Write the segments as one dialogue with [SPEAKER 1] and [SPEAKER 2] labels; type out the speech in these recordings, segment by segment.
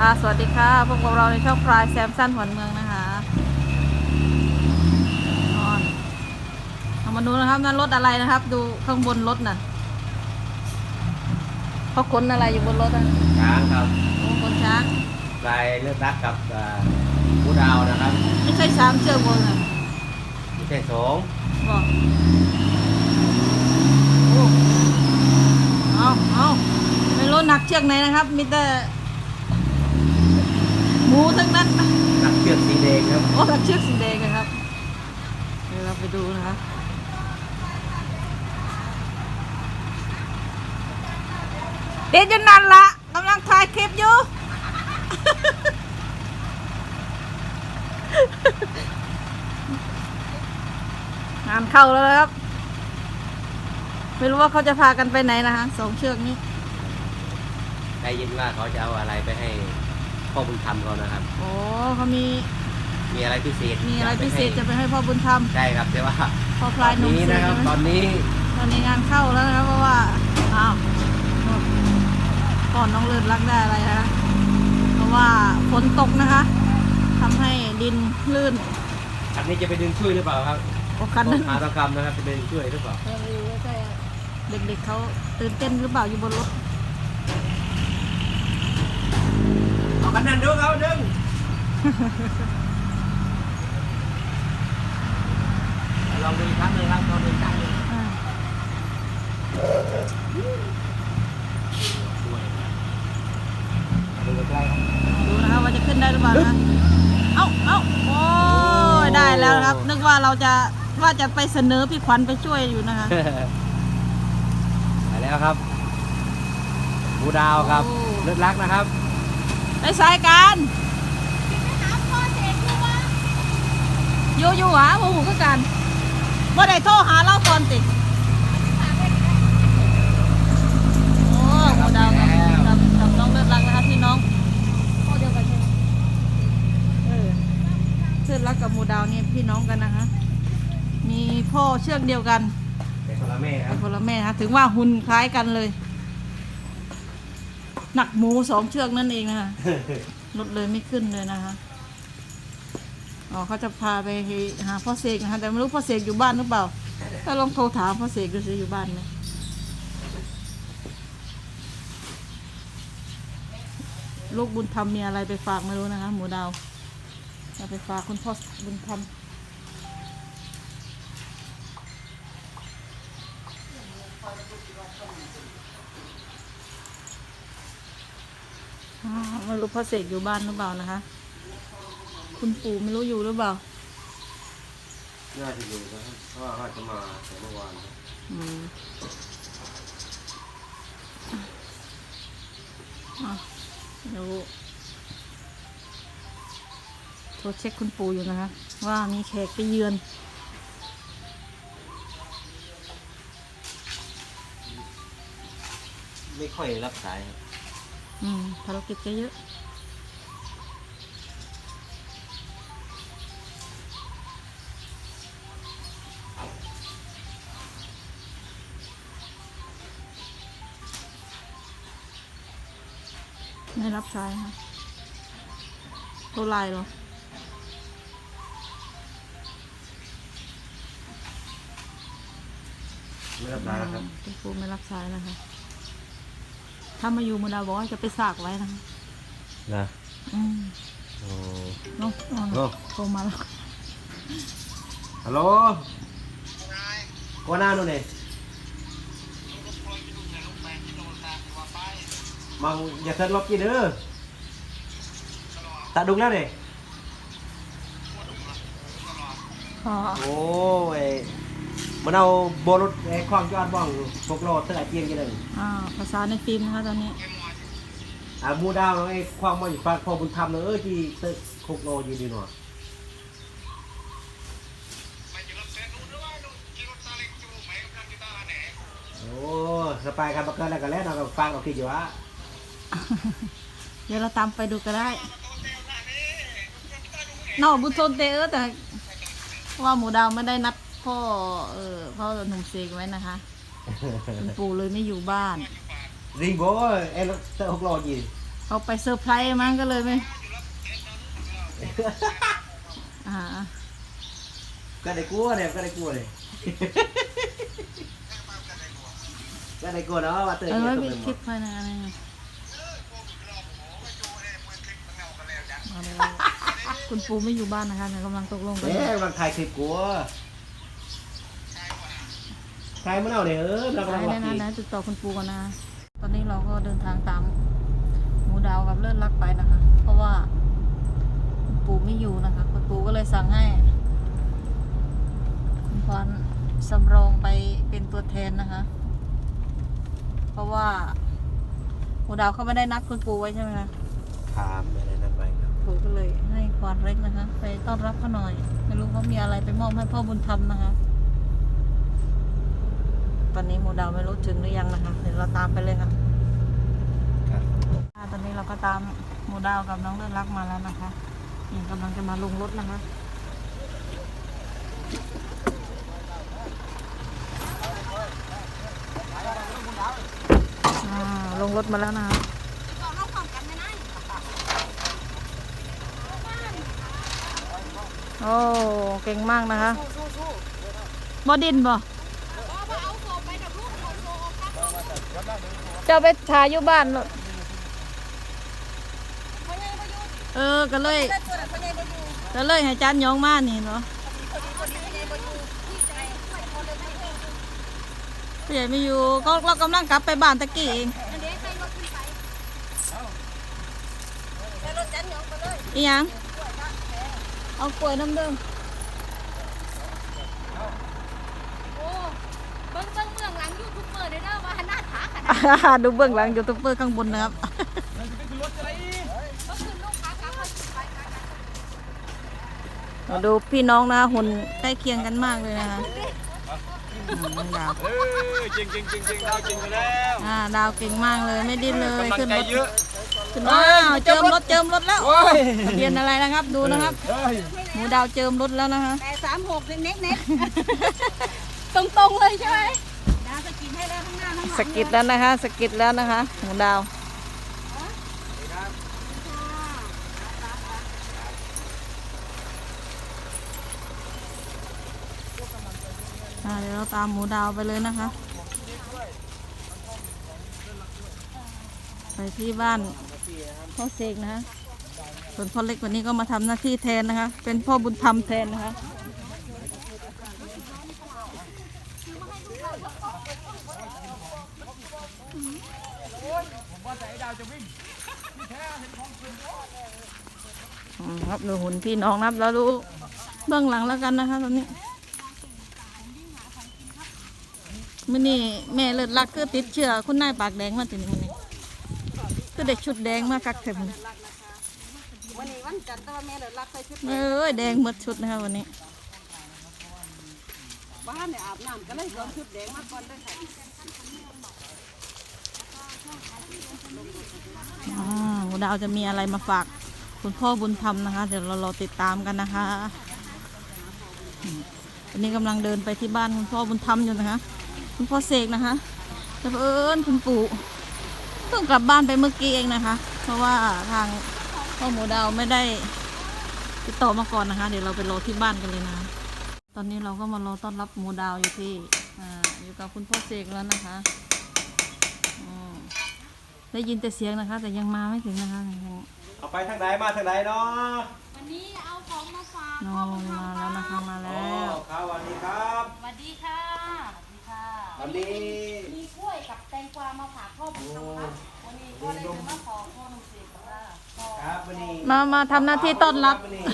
[SPEAKER 1] ค่ะสวัสดีค่ะ พบกับเราในช่องพลายแซมสันหวนเมืองนะคะนอนเอามาดูนะครับนั่นรถอะไรนะครับ ดูข้างบนรถน่ะเขาขนอะไรอยู่บนรถอะ
[SPEAKER 2] ช้างครับ
[SPEAKER 1] โอ้ขนช้าง
[SPEAKER 2] ลายเลือดรักกับเอ่อผู้ดาวนะครับ
[SPEAKER 1] ไม่ใช่ช้างเชือกบนอะ
[SPEAKER 2] ไม่ใช่สง
[SPEAKER 1] บอกโอ้เอาเอาไม่รู้หนักเชือกไหนนะครับ มีแต่ หมูทั้งนั้น
[SPEAKER 2] นักเชือกสีแดงครับ
[SPEAKER 1] โอ้หนักเชือกสีแดงนะครับเดี๋ยวเราไปดูนะคะเดี๋ยวจะนั่นละกำลังถ่ายคลิปอยู่งานเข้าแล้วนะครับ ไม่รู้ว่าเขาจะพากันไปไหนนะคะสองเชือกนี้
[SPEAKER 2] ได้ยินว่าเขาจะเอาอะไรไปให้ พ่อบุญธรรมเขานะครับ
[SPEAKER 1] โอ้เขามี
[SPEAKER 2] มีอะไรพิเศษ
[SPEAKER 1] มีอะไรพิเศษจะ
[SPEAKER 2] จะ
[SPEAKER 1] ไปให้พ่อบุญธรรม
[SPEAKER 2] ใช่ครับแต่ว่า
[SPEAKER 1] พ่อพ
[SPEAKER 2] ต
[SPEAKER 1] ลา
[SPEAKER 2] อยน
[SPEAKER 1] หนุ่ม
[SPEAKER 2] นี้
[SPEAKER 1] เสื
[SPEAKER 2] นะ
[SPEAKER 1] อ
[SPEAKER 2] ครับ
[SPEAKER 1] ใช่ไหม
[SPEAKER 2] ตอนนี้
[SPEAKER 1] ตอนนี้งานเข้าแล้วนะครับเพราะว่าอ้าวก่อนน้องเลิศรักได้อะไรนะเพราะว่าฝนตกนะคะทำให้ดินลื่น
[SPEAKER 2] คันนี้จะไปดึงช่วยหรือเปล่าครับ
[SPEAKER 1] โอ้คันนั้น
[SPEAKER 2] หาตะกรรมนะครับจะไปดึงช่วยหรือเปล่า
[SPEAKER 1] เด็กๆเขาตื่นเต้นหรือเปล่าอยู่บนรถ
[SPEAKER 2] เอาคันนั้นดึงเอาดึงลองดูอีกครั้งหนึงครับลองดูอีกครั้งหนึง
[SPEAKER 1] อ่า
[SPEAKER 2] ดูใกล้ๆครับ
[SPEAKER 1] ดูนะคะว่าจะขึ้นได้หรือเปล่านะเอ้าเอ้าโอ้ยได้แล้วครับ นึกว่าเราจะว่าจะไปเสนอพี่ขวัญไปช่วยอยู่นะคะ
[SPEAKER 2] ไปแล้วครับบูดาวครับเลือดรักนะครับ
[SPEAKER 1] ไปสายการอยู่อยู่หาโมหูคือกันบ่ได้โทรหาเราก่อนติโอ้หมูดาวกับกับกับน้องเลิศรักนะคะพี่น้องพ่อเดียวกันใช่ไหมเออเลิศรักกับหมูดาวเนี่ยพี่น้องกันนะคะ มีพ่อเชือกเดียวกัน
[SPEAKER 2] เป็นคนละแม่ครั
[SPEAKER 1] เป็
[SPEAKER 2] บ
[SPEAKER 1] นคนละแม่นะคะถึงว่าหุ่นคล้ายกันเลย หนักหมูสองเชือกนั่นเองนะคะลดเลยไม่ขึ้นเลยนะคะอ๋อเขาจะพาไปหาพ่อเสกนะคะแต่ไม่รู้พ่อเสกอยู่บ้านหรือเปล่า ถ้าลองโทรถามพ่อเสกดูสิอยู่บ้านไหมลูกบุญธรรมมีอะไรไปฝากไม่รู้นะคะ หมูดาวจะไปฝากคุณพ่อบุญธรรม ไม่รู้พ่อเสกอยู่บ้านหรือเปล่านะคะ คุณปู่ไม่รู้อยู่หรือเปล่า
[SPEAKER 2] น่าจะอยู่นะครับเพราะว่าเขาจะมาแต่เมื่อวานครับ
[SPEAKER 1] อืมอะเดี๋ยวโทรเช็คคุณปู่อยู่นะคะ ว่ามีแขกไปเยือน
[SPEAKER 2] ไม่ค่อยรับสายครับ
[SPEAKER 1] อืมภารกิจจะเยอะไม่รับสายค่ะโทรไลน์เหรอ
[SPEAKER 2] ไม่รับสายครับ
[SPEAKER 1] คุณปู่ไม่รับสายนะคะ ถ้ามาอยู่มือดาวบอกว่าจะไปสากไว้นะคะ
[SPEAKER 2] นะ
[SPEAKER 1] อืม
[SPEAKER 2] โอ้
[SPEAKER 1] เนาะเอา
[SPEAKER 2] โอ้
[SPEAKER 1] โทรมาแล้ว
[SPEAKER 2] ฮัลโหลกัวหน้านู่นเนี่ยมังอย่าเทินลบกี่เด้อตาดุงแล้วเนี่ย
[SPEAKER 1] อ๋อ
[SPEAKER 2] โอ้ย มันเอาโบรถไอ้คล้องยอดบ้องพวกโลเสื้อเจียงกี่เด้อ
[SPEAKER 1] อ่าภาษาในฟิล์มนะคะตอนนี้
[SPEAKER 2] อ่าหมูดาวไอ้คล้องมาอยู่ฝากพ่อบุญธรรมเนอะเอ้ยที่ตึกคุกโลอยู่ดีหน่อยโอ้สบายครับบักเกินแล้วกันแล้วเราก็ฟังเอาคิดอยู่ว่า
[SPEAKER 1] เดี๋ยวเราตามไปดูก็ได้นอกบุญชนเตอแต่ว่าหมูดาวไม่ได้นัด พ่อ เออพ่อหนุ่มเสกไว้นะคะคุณปู่เลยไม่อยู่บ้าน
[SPEAKER 2] ริงโบเอ้ยเตอร์หกโลยี่
[SPEAKER 1] เขาไปเซอร์ไพรส์มั้งก็เลยไม่อ่า
[SPEAKER 2] ก็ได้กลัวเนี่ยก็ได้กลัวเลยก็ได้กลัวเนาะว่าเตย
[SPEAKER 1] เออ
[SPEAKER 2] เนี่ย
[SPEAKER 1] ไม่
[SPEAKER 2] ต้อง
[SPEAKER 1] มี
[SPEAKER 2] เป็นหม
[SPEAKER 1] คลิ
[SPEAKER 2] ด
[SPEAKER 1] ปภายในอะไรไงเอาเลยคุณปูไม่อยู่บ้านนะคะแต่กำลังตกลงกัน
[SPEAKER 2] เอ๊ะกำลังถ่ายคลิปกลัว ถ่ายมันเอาเนี่ยเออเรากำลัง
[SPEAKER 1] ใช่
[SPEAKER 2] หลับ
[SPEAKER 1] นะ
[SPEAKER 2] อี
[SPEAKER 1] นะ
[SPEAKER 2] ก
[SPEAKER 1] ติดต่อคุณปูก่อนนะ ตอนนี้เราก็เดินทางตามหมูดาวกับเลิศรักไปนะคะ เพราะว่าคุณปูไม่อยู่นะคะคุณปูก็เลยสั่งให้ คุณพรสำรองไปเป็นตัวแทนนะคะ เพราะว่าหมูดาวเขาไม่ได้นัดคุณปูไว้ใช่ไหมคะ
[SPEAKER 2] ถามไม่ได้นั่นไปครับ
[SPEAKER 1] ปูก็เลยให้ควานเล็กนะคะ ไปต้อนรับเขาหน่อย ไม่รู้เขามีอะไรไปมอบให้พ่อบุญธรรมนะคะ ตอนนี้หมูดาวไม่รู้ถึงหรือยังนะคะ เดี๋ยวเราตามไปเลยค่ะ
[SPEAKER 2] ครับ
[SPEAKER 1] อ่าตอนนี้เราก็ตามหมูดาวกับน้องเลิศรักมาแล้วนะคะนี่กำลังจะมาลงรถนะคะอ่าลงรถมาแล้วนะคะโอ้ เก่งมากนะคะบอดินบ่ เจ้าไปถ่ายอยู่บ้านเนอะเออก็เลยก็เลยให้จานยองมานี่เนาะผู้ใหญ่ไม่อยู่ก็เรากำลังกลับไปบ้านตะกี้เองอีหยังเอากล้วยน้ำเด้ง
[SPEAKER 3] โอ้เบิ้งเบิ้งเบื้องหลังยูทูบเบอร์เด้อเด้อว่าหน้าถาขนา ด
[SPEAKER 1] ดูเบื้องหลังยูทูบเบอร์ข้างบนนะครับ
[SPEAKER 3] เมื่อคืนลูกค้ากลับมาไปกัน
[SPEAKER 1] มาดูพี่น้องนะหุ่นใกล้เคียงกันมากเลยนะคะอืมน้องดาว
[SPEAKER 4] เออจริงจริงจริงจริงดาวจริงไปแล้ว
[SPEAKER 1] อ่าดาวเก่งมากเลยไม่ดิ้นเลย
[SPEAKER 4] กำลัง
[SPEAKER 1] ขึ้น
[SPEAKER 4] ใจ
[SPEAKER 1] รถ
[SPEAKER 4] เยอะ
[SPEAKER 1] ขึ้นว้าวเจิมรถเจิมรถแล้ว
[SPEAKER 4] โอ้ย
[SPEAKER 1] ทะเบียนอะไรนะครับดูนะครับหมูดาวเจิมรถแล้วนะคะ
[SPEAKER 3] แต่สามหกเน็ตเน็ตตรงตรงๆเลยใช่ไหม
[SPEAKER 1] สกิดแล้วนะคะสกิดแล้วนะคะหมูดาวอ่าเดี๋ยวเราตามหมูดาวไปเลยนะคะ ไปที่บ้านพ่อเสกนะคะส่วนพ่อเล็กวันนี้ก็มาทำหน้าที่แทนนะคะ เป็นพ่อบุญธรรมแทนนะคะ ครับดูหุ่นพี่น้องนับแล้วรู้เบื้องหลังแล้วกันนะคะตอนนี้มื่อนี้แม่เลิศรักก็ติดเชื้อคุณนายปากแดงมาติดมื้อนี้ก็ได้ชุดแดงมาคักเต็มเลย
[SPEAKER 3] วันนี้วันจันทร์แต่ว่าแม่เลยรักใส่ชุด
[SPEAKER 1] เอ้ยแดงหมดชุดนะคะวันนี้
[SPEAKER 3] บ้านเนี่ยอาบน้ำก็เลยสวมชุดแดงมาก่อนเลยค่ะ
[SPEAKER 1] อ่าหมูดาวจะมีอะไรมาฝากคุณพ่อบุญธรรมนะคะ เดี๋ยวเรารอติดตามกันนะคะอืมวันนี้กำลังเดินไปที่บ้านคุณพ่อบุญธรรมอยู่นะคะ คุณพ่อเสกนะคะแต่เผอิญคุณปู่เพิ่งกลับบ้านไปเมื่อกี้เองนะคะ เพราะว่าทางพ่อหมูดาวไม่ได้ติดต่อมาก่อนนะคะ เดี๋ยวเราไปรอที่บ้านกันเลยนะ ตอนนี้เราก็มารอต้อนรับหมูดาวอยู่ที่ออยู่กับคุณพ่อเสกแล้วนะคะ ได้ยินแต่เสียงนะคะ แต่ยังมาไม่ถึงนะคะยัง
[SPEAKER 2] เอาไปทางไหนมาทางไหนเนาะ
[SPEAKER 3] วันนี้เอาของมาฝาก
[SPEAKER 1] นอนมาแล้วนะคะมา
[SPEAKER 2] อ๋อ
[SPEAKER 1] แล้ว
[SPEAKER 2] ครับสวัสดีครับ
[SPEAKER 3] สวัสดีค่ะสวัสดีค่ะ
[SPEAKER 2] วันนี้
[SPEAKER 3] มีกล้วยกับแตงกวามาฝากพ่อบุญธรรมครับวันนี้ก็เลยจะมาขอพ่อหนุ่มเสกว่าพ่อ
[SPEAKER 2] ครับวันนี้
[SPEAKER 1] มามาทำหน้าที่ต้อนรับ
[SPEAKER 2] วันนี้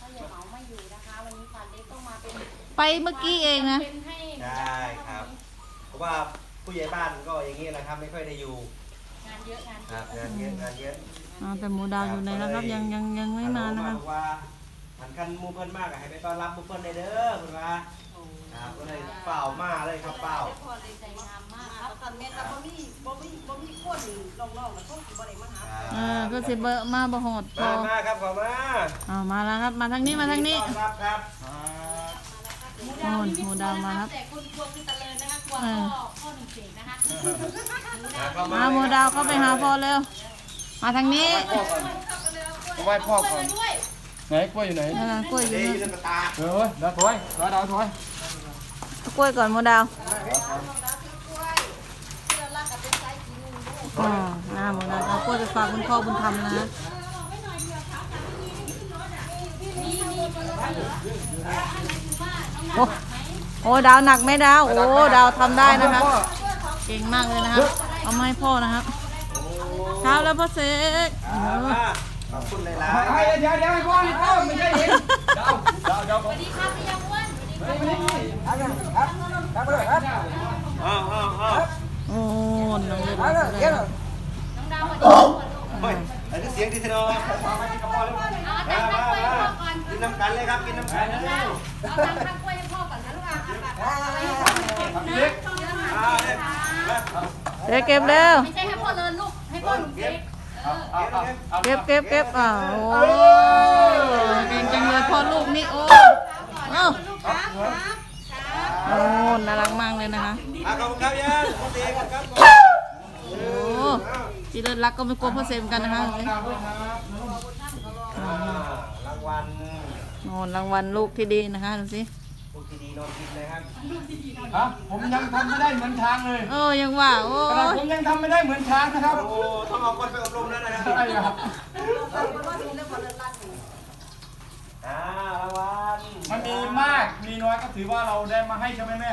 [SPEAKER 3] พ่อใหญ่เหมาไม่อยู่นะคะ วันนี้ฟันเล็กต้องมาเป็น
[SPEAKER 1] ไปเมื่อกี้เองนะ
[SPEAKER 3] เป็นให้
[SPEAKER 2] ใช่ครับ เพราะว่าผู้ใหญ่บ้านก็อย่างนี้แหละครับ ไม่ค่อยได้อยู่
[SPEAKER 3] งาน เยอะงาน
[SPEAKER 2] ครับงานเยอะงานเยอะ
[SPEAKER 1] อ่าแต่หมูดาวอยู่ไหนนะครับยังยังยังไม่มานะคะ
[SPEAKER 2] บอกว่าหันกันหมูเพิ่นมากอะให้ไปต้อนรับหมูเพิ่นได้เด้อคุณว่าครับก็เลยเปล่ามาเลยครับเปล่า
[SPEAKER 3] พ่อเลยใจงามมากครับตอนแม่ก็บ่มีบ่มีบ่มีคนน้องๆแล้วก็สิบ่ได้มาหา
[SPEAKER 1] เออก็สิเบอร์มาบ่หอดพ
[SPEAKER 2] มา
[SPEAKER 1] อ
[SPEAKER 2] มาครับขอมา
[SPEAKER 1] เอามาแล้วครับมาทางนี้มาทางนี้
[SPEAKER 2] ต้อนรับครับ
[SPEAKER 1] โน่นหมูดาวมาครับ
[SPEAKER 3] แต่คุณกลัวคือตะเลินนะคะ กว
[SPEAKER 1] เอ
[SPEAKER 3] พ่
[SPEAKER 1] อ
[SPEAKER 3] พ่อหนุ่มเสกนะคะ
[SPEAKER 1] มาหมูดาวเข้าไปหาพ่อเร็ว มาทางนี้
[SPEAKER 4] ไหว้พ่อก่อนไหนกล้วยอยู่ไหน
[SPEAKER 1] กล้วยอยู่
[SPEAKER 2] นี่
[SPEAKER 1] นู่น
[SPEAKER 2] อยู่ในกระตา
[SPEAKER 4] เออเดี๋ยวถอยถอยดาวถอย
[SPEAKER 1] เอากล้วยก่อนโมดาวอ๋อหน้าโมดาวเอากล้วยไปฝากคุณพ่อบุญธรรมนะ โอ้ โอ้ดาวหนักไหมดาว โอ้ดาวทำได้นะคะเก่งมากเลยนะครับเอามาให้พ่อนะครับเช้าแล้วพ่อเสกเออ
[SPEAKER 2] ขอบคุณเลยล่ะ
[SPEAKER 4] ให้เดี๋ยวเดี๋ยวให้พ่อให้พ่อไม่ใช่เองดาวดาวดาวผม
[SPEAKER 2] อ้าวอ้าวอ้าว
[SPEAKER 1] โอ้น้องเล็กเลย
[SPEAKER 2] เฮ้ยอันนี้เสียงที่เธอเอามามามามากินน้ำกันเลยครับกินน้ำกันเล
[SPEAKER 3] เล็กอ่า
[SPEAKER 2] เนี่ยมา
[SPEAKER 1] เดี๋ยวเก็บเร็ว
[SPEAKER 3] ไม่ใช่ให้พ่อเลินลูก ให้พ่อหนุ่มเค้ก
[SPEAKER 4] เอาเอาเอา
[SPEAKER 1] เก็บเก็บเก็บอ่าโอ้เก่งจังเลยพ่อลูกนี่โอ้เอ้าโอ้น่ารักมากเลยนะคะ
[SPEAKER 2] อะขอบคุณครับยังขอบคุณครับ
[SPEAKER 1] โอ้จีเลิศรักก็ไม่กลัวพ่อเซมกันนะคะ
[SPEAKER 2] อ่ารางวัล
[SPEAKER 1] โอ้รางวัลลูกที่ดีนะคะดูสิ
[SPEAKER 2] ลูกที่ดีนอนกินเลยครับ
[SPEAKER 4] ฮะผมยังทำไม่ได้เหมือนช้างเลย
[SPEAKER 1] โอ้ยังว่าโอ้
[SPEAKER 4] ขนาดผมยังทำไม่ได้เหมือนช้างนะครับ
[SPEAKER 2] โอ้ต้องเอาคนไปอบรมแล้วนะครับ
[SPEAKER 4] ใช่ครับ
[SPEAKER 2] อ่ารางวัล
[SPEAKER 4] มันมีมากมีน้อยก็ถือว่าเราได้มาให้ใช่ไหมแม่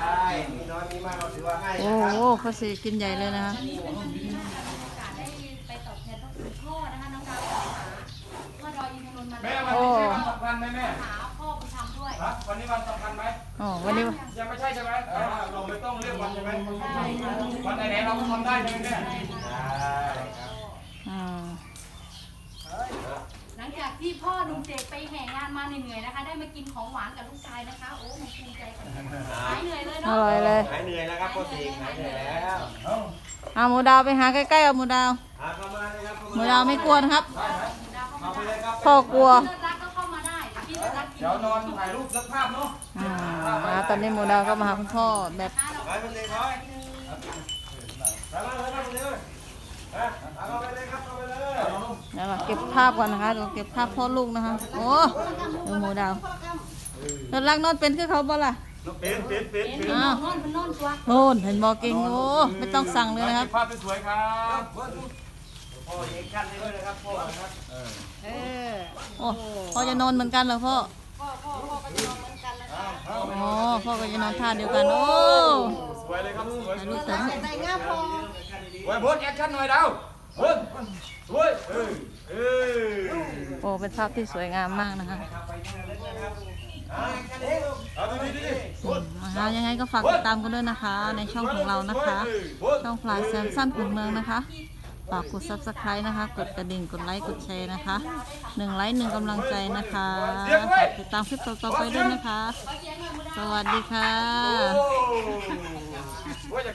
[SPEAKER 2] ใช่มีน้อยมีมากเราถือว่าให้
[SPEAKER 1] โอ้
[SPEAKER 2] นะครับ
[SPEAKER 1] โหพ่อเซกินใหญ่เลยนะคะ
[SPEAKER 3] ได้ไป คั
[SPEAKER 4] ญไหม
[SPEAKER 1] โอ้วันนี้
[SPEAKER 4] ยังไม่ใช่ใช่ไหมเราไม่ต้องเรียกวันใช่ไหมวันไหนๆเราก็ทำได้ใช่ไหมแม่
[SPEAKER 2] ได้ครับ
[SPEAKER 1] อ่า
[SPEAKER 3] หลังจากที่พ่อหนุ่มเจกไปแห่งานมาเหนื่อยๆนะคะ ได้มากินของหวานกับลูกชายนะคะ โอ้มันภูมิใจกันหายเหนื่อยเลย
[SPEAKER 1] อ
[SPEAKER 3] เนาะ
[SPEAKER 1] ร่อยเลย
[SPEAKER 2] หายเหนื่อยแล้วครับพ่อสิงหายเหนื่อยแล้ว
[SPEAKER 4] เอา
[SPEAKER 1] หมูดาวไปหาใกล้ๆเอาหมูดาว
[SPEAKER 2] อะเข้ามาเลยครับ
[SPEAKER 1] หมูดาวไม่กลัวนะครับ
[SPEAKER 2] เข้าไปเลยครับ
[SPEAKER 1] พ่อกลัว
[SPEAKER 3] เลิศ
[SPEAKER 4] ดี๋ยวนอนถ่ายรูปสักภาพเนาะ
[SPEAKER 1] อ่าตอนนี้หมูดาวก็มาหาคุณพ่อแบบ
[SPEAKER 2] ไปไปเลยครับไปมาเลยครับไปเลยอะเอาเข้าไปเลยครับเข้าไปเลย
[SPEAKER 1] เดี๋ยวเราเก็บภาพก่อนนะคะเราเก็บภาพพ่อลูกนะคะ โอ้ดูหมูดาวรถลักนอนเป็นคือเขาบ่ล่ะ
[SPEAKER 2] เป็นเป็นเป็นเป็น
[SPEAKER 1] อ้าวน
[SPEAKER 3] อนมันนอนตัว
[SPEAKER 1] โน่นเห็นบอกเก่งโอ้ไม่ต้องสั่งเลยนะครับ
[SPEAKER 4] ภาพสวยๆครับ
[SPEAKER 2] พ่อเองขั้นเลยนะครับพ่อนะครับ
[SPEAKER 1] เออโอ้พ่อจะนอนเหมือนกันเหรอพ่อ
[SPEAKER 3] พ่อพ่อพ่อก็จะนอนเหมือนกันนะ
[SPEAKER 1] อ๋อพ่อก็จะนอนท่าเดียวกันโอ้
[SPEAKER 4] สวยเลยครับสวย
[SPEAKER 1] ถ่ายรูปถ่ายรูป
[SPEAKER 3] แต่งงานพอ
[SPEAKER 4] สวยโพสแอคชั่นหน่อยดาวโพสสวยเออเออ
[SPEAKER 1] โอ้เป็นภาพที่สวยงามมากนะคะ
[SPEAKER 4] เอาดีดีดี
[SPEAKER 1] นะคะยังไงก็ฝากติดตามกันด้วยนะคะ ในช่องของเรานะคะ ช่องพลายแซมสั้นขุนเมืองนะคะ ฝากกด subscribe นะคะ กดกระดิ่ง กดไลค์ กดแชร์นะคะหนึ่งไลค์หนึ่งกำลังใจนะคะฝากติดตามคลิปต่อๆไปด้วยนะคะ สวัสดีค่ะ
[SPEAKER 4] โอ้ว่าจะ